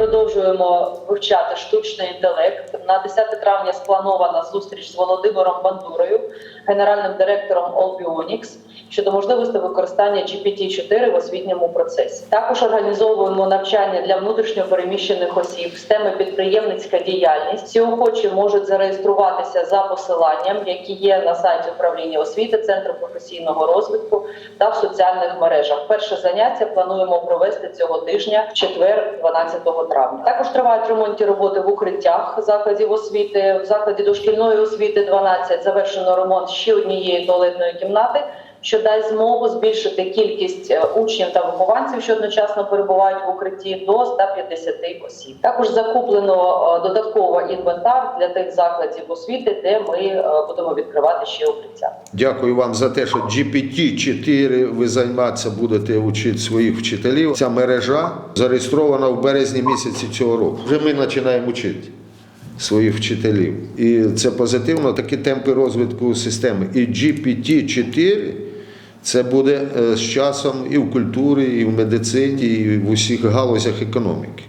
продовжуємо вивчати штучний інтелект. На 10 травня спланована зустріч з Володимиром Бандурою, генеральним директором Allbionics, щодо можливості використання GPT-4 в освітньому процесі. Також організовуємо навчання для внутрішньо переміщених осіб з теми підприємницька діяльність. Всі охочі можуть зареєструватися за посиланням, які є на сайті управління освіти, центру професійного розвитку та в соціальних мережах. Перше заняття плануємо провести цього тижня, в четвер, 12 травня. Також тривають ремонтні роботи в укриттях закладів освіти. В закладі дошкільної освіти 12 завершено ремонт ще однієї туалетної кімнати. Що дасть змогу збільшити кількість е, учнів та вихованців, що одночасно перебувають в укритті, до 150 осіб. Також закуплено е, додатково інвентар для тих закладів освіти, де ми е, будемо відкривати ще укриття. Дякую вам за те, що GPT-4 ви займатися будете вчити своїх вчителів. Ця мережа зареєстрована в березні місяці цього року. Вже ми починаємо вчити своїх вчителів. І це позитивно, такі темпи розвитку системи. І GPT-4 це буде е, з часом і в культурі, і в медицині, і в усіх галузях економіки.